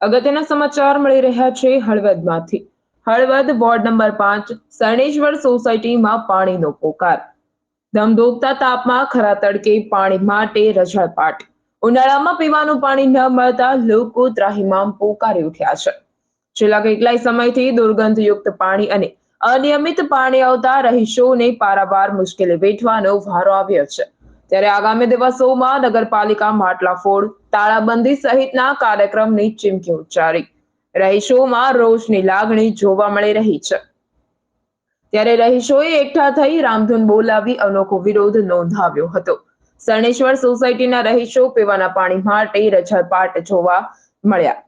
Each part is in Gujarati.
અગત્યના સમાચાર મળી રહ્યા છે હળવદમાંથી. હળવદ વોર્ડ નંબર પાંચ સરણેશ્વર સોસાયટીમાં પાણીનો પોકાર. ધમધોકતા તાપમાં ખરા તડકે પાણી માટે રઝળપાટ. ઉનાળામાં પીવાનું પાણી ન મળતા લોકો ત્રાહિમામ પોકારી ઉઠ્યા છે. છેલ્લા કેટલાય સમયથી દુર્ગંધયુક્ત પાણી અને અનિયમિત પાણી આવતા રહીશોને પારાવાર મુશ્કેલી વેઠવાનો વારો આવ્યો છે. ત્યારે આગામી દિવસોમાં નગરપાલિકા માટલાફોડ તાળાબંધી સહિતના કાર્યક્રમની ચીમકી ઉચ્ચારી. રહીશોમાં રોષની લાગણી જોવા મળી રહી છે. ત્યારે રહીશોએ એકઠા થઈ રામધૂન બોલાવી અનોખો વિરોધ નોંધાવ્યો હતો. સરણેશ્વર સોસાયટીના રહીશો પીવાના પાણી માટે રજળપાટ જોવા મળ્યા.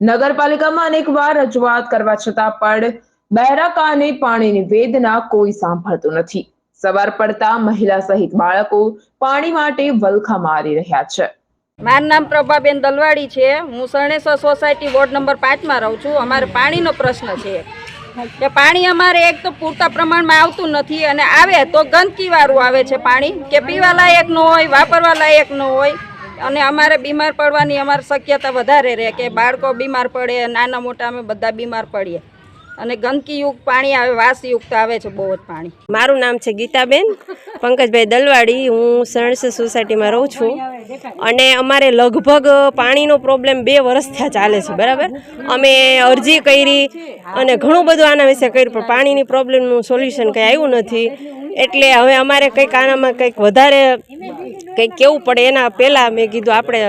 નગરપાલિકામાં અનેકવાર રજૂઆત કરવા છતાં પણ બહેરાકાને પાણીની વેદના કોઈ સાંભળતું નથી. સવાર પડતા મહિલા સહિત બાળકો પાણી માટે વલખા મારી રહ્યા છે. મારું નામ પ્રભાબેન દલવાડી છે. હું સરણેશ્વર સોસાયટી વોર્ડ નંબર પાંચમાં રહું છું. અમારે પાણીનો પ્રશ્ન છે. કે પાણી અમારે એક તો પૂરતા પ્રમાણમાં આવતું નથી અને આવે તો ગંદકીવાળું આવે છે પાણી. કે પીવા લાયક ન હોય વાપરવા લાયક ન હોય. અને અમારે બીમાર પડવાની અમારે શક્યતા વધારે રહે કે બાળકો બીમાર પડે, નાના મોટા અમે બધા બીમાર પડીએ. અને ગંદકીયુક્ત પાણી આવે, વાસયુક્ત આવે છે બહુ જ પાણી. મારું નામ છે ગીતાબેન. પંકજભાઈ દલવાડી, હું સરણસી સોસાયટીમાં રહું છું. અને અમારે લગભગ પાણીનો પ્રોબ્લેમ બે વર્ષ થયા ચાલે છે, બરાબર? અમે અરજી કરી અને ઘણું બધું આના વિશે કર્યું, પણ પાણીની પ્રોબ્લેમનું સોલ્યુશન કંઈ આવ્યું નથી. એટલે હવે અમારે કંઈક આનામાં કંઈક વધારે કંઈક કેવું પડે એના પહેલાં મેં કીધું, આપણે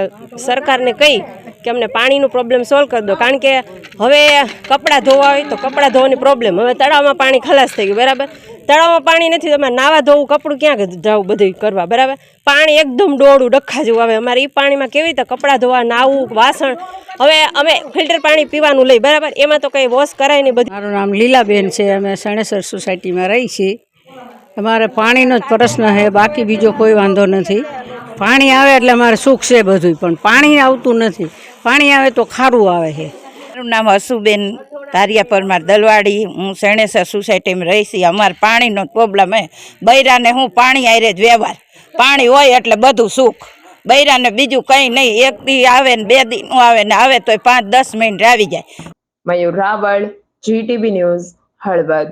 સરકારને કહી કે અમને પાણીનું પ્રોબ્લેમ સોલ્વ કરી દો. કારણ કે હવે કપડાં ધોવા હોય તો કપડાં ધોવાની પ્રોબ્લેમ હવે તળાવમાં પાણી ખલાસ થઈ ગયું, બરાબર? તળાવમાં પાણી નથી, તમારે નાવા ધોવું, કપડું ક્યાં જવું બધું કરવા, બરાબર? પાણી એકદમ ડોળું, ડખા જેવું આવે. અમારે એ પાણીમાં કેવી રીતે કપડાં ધોવા, નાવું, વાસણ? હવે અમે ફિલ્ટર પાણી પીવાનું લઈ, બરાબર? એમાં તો કંઈ વોશ કરાય નહીં બધું. મારું નામ લીલાબેન છે. અમે શણેશ્વર સોસાયટીમાં રહી છીએ. અમારે પાણીનો જ પ્રશ્ન છે. બાકી બીજો કોઈ વાંધો નથી. પાણી આવે એટલે અમારે સુખ છે બધું પણ પાણી આવતું નથી. પાણી આવે તો ખારું આવે છે. મારું નામ હસુબેન ધારિયા પરમાર દલવાડી. હું શેણેસર સોસાયટીમાં રહી છીએ અમારે પાણીનો પ્રોબ્લેમ હે. બૈરાને હું પાણી આયરે જ વ્યવહાર. પાણી હોય એટલે બધું સુખ. બૈરાને બીજું કંઈ નહીં. એક દી આવે ને બે દી નું આવે ને આવે તો પાંચ દસ મિનિટ આવી જાય. Mayur Raval GTV news Halvad.